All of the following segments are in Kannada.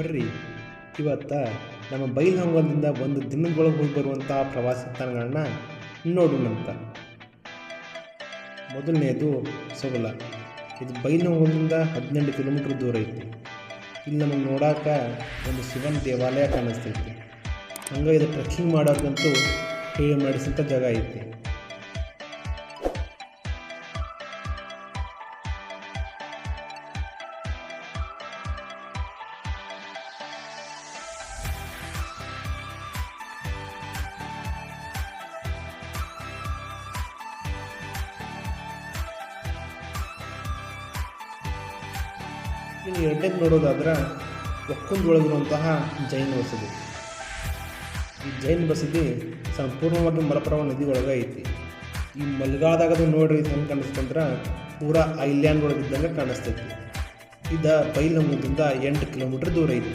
ಬರ್ರಿ ಇವತ್ತು ನಮ್ಮ ಬೈಲಹೊಂಗಲದಿಂದ ಒಂದು ದಿನದೊಳಗೆ ಹೋಗಿ ಬರುವಂಥ ಪ್ರವಾಸಿ ತಾಣಗಳನ್ನ ನೋಡೋಣಂತ. ಮೊದಲನೇದು ಸೊಗಲ. ಇದು ಬೈಲಹೊಂಗಲದಿಂದ ಹದಿನೆಂಟು ಕಿಲೋಮೀಟ್ರ್ ದೂರ ಐತಿ. ಇಲ್ಲಿ ನಮಗೆ ನೋಡಾಕ ಒಂದು ಶಿವನ ದೇವಾಲಯ ಕಾಣಿಸ್ತೈತಿ. ಹಂಗೆ ಇದು ಟ್ರೆಕ್ಕಿಂಗ್ ಮಾಡೋರ್ಗಂತೂ ಹೇಳಿ ಮಾಡಿಸಿದಂಥ ಜಾಗ ಐತಿ. ಇನ್ನು ಎರಡನೇದು ನೋಡೋದಾದ್ರೆ ಒಕ್ಕಂದೊಳಗಿರುವಂತಹ ಜೈನ ಬಸದಿ ಈ ಜೈನ ಬಸದಿ ಸಂಪೂರ್ಣವಾಗಿ ಮಲಪ್ರಭಾ ನದಿ ಒಳಗೆ ಐತಿ. ಈ ಮಲ್ಗಾದಾಗ ನೋಡ್ರಿ ಹೆಂಗೆ ಕಾಣಿಸ್ತಂದ್ರೆ ಪೂರಾ ಐಲ್ಯಾಂಡ್ ಒಳಗಿದ್ದಂಗೆ ಕಾಣಿಸ್ತೈತಿ. ಇದ ಬೈಲಮ್ಮದಿಂದ ಎಂಟು ಕಿಲೋಮೀಟ್ರ್ ದೂರ ಐತಿ.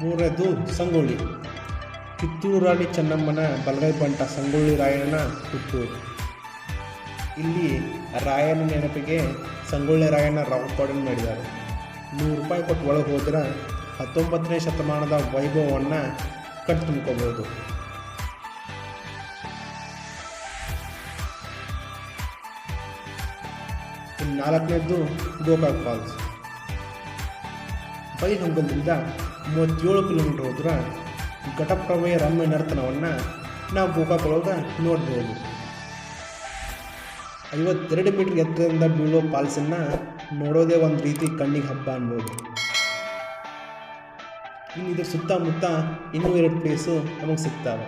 ಮೂರನೇದು ಸಂಗೊಳ್ಳಿ. ಕಿತ್ತೂರು ರಾಣಿ ಚೆನ್ನಮ್ಮನ ಬಲಗೈ ಬಂಟ ಸಂಗೊಳ್ಳಿ ರಾಯಣ್ಣ ಕಿತ್ತೂರು ಇಲ್ಲಿ ರಾಯನ ನೆನಪಿಗೆ ಸಂಗೊಳ್ಳಿ ರಾಯಣ್ಣ ರಾವುಪಾಡನ್ ಮಾಡಿದ್ದಾರೆ. ನೂರು ರೂಪಾಯಿ ಕೊಟ್ಟು ಒಳಗೆ ಹೋದ್ರೆ ಹತ್ತೊಂಬತ್ತನೇ ಶತಮಾನದ ವೈಭವವನ್ನು ಕಟ್ ತುಂಬ್ಕೋಬೋದು ಇನ್ನು ನಾಲ್ಕನೇದು ಗೋಕಾಕ್ ಫಾಲ್ಸ್. ಬೈಲಹೊಂಗಲದಿಂದ ಮೂವತ್ತೇಳು ಕಿಲೋಮೀಟ್ರ್ ಹೋದ್ರೆ ಘಟಪ್ರಭೆಯ ರಮ್ಯ ನರ್ತನವನ್ನು ನಾವು ಗೋಕಾಕ್ ನೋಡ್ಬೋದು. ಐವತ್ತೆರಡು ಮೀಟ್ರ್ ಎತ್ತರದಿಂದ ಬೀಳೋ ಫಾಲ್ಸನ್ನು ನೋಡೋದೇ ಒಂದು ರೀತಿ ಕಣ್ಣಿಗೆ ಹಬ್ಬ ಅನ್ಬೋದು. ಇನ್ನು ಇದ್ರ ಸುತ್ತಮುತ್ತ ಇನ್ನೂ ಎರಡು ಪ್ಲೇಸು ನಮಗೆ ಸಿಗ್ತಾವೆ.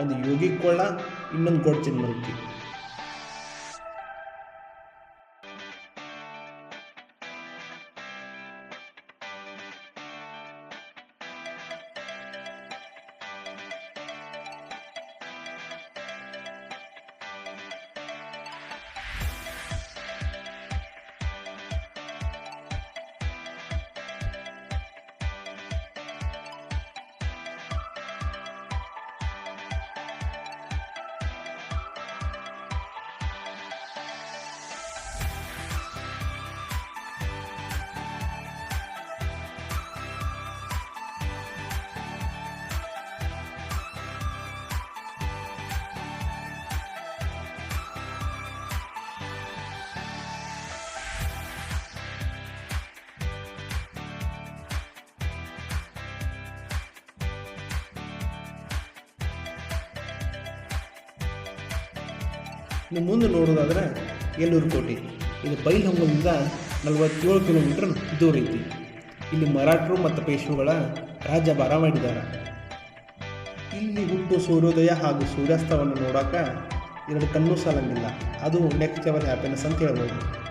ಒಂದು ಯೋಗಿ ಕೊಳ್ಳ ಇನ್ನೊಂದು ಗೋಡ್ಚಿನ ಚಿನ್ಮಲ್ಕಿ ನೀವು ಮುಂದೆ ನೋಡೋದಾದರೆ ಎಲ್ಲೂರು ಕೋಟೆ. ಇದು ಬೈಲಹೊಂಗದಿಂದ ನಲವತ್ತೇಳು ಕಿಲೋಮೀಟರ್ ದೂರ ಐತಿ. ಇಲ್ಲಿ ಮರಾಠರು ಮತ್ತು ಪೇಶ್ವೆಗಳ ರಾಜ್ಯಭಾರ ಮಾಡಿದ್ದಾರೆ. ಇಲ್ಲಿ ಹುಟ್ಟು ಸೂರ್ಯೋದಯ ಹಾಗೂ ಸೂರ್ಯಾಸ್ತವನ್ನು ನೋಡೋಕೆ ಎರಡು ಕಣ್ಣು ಸಾಲಂಗಿಲ್ಲ. ಅದು ನೆಕ್ಸ್ಟ್ ಲೆವೆಲ್ ಹ್ಯಾಪಿನೆಸ್ ಅಂತ ಹೇಳ್ಬೋದು.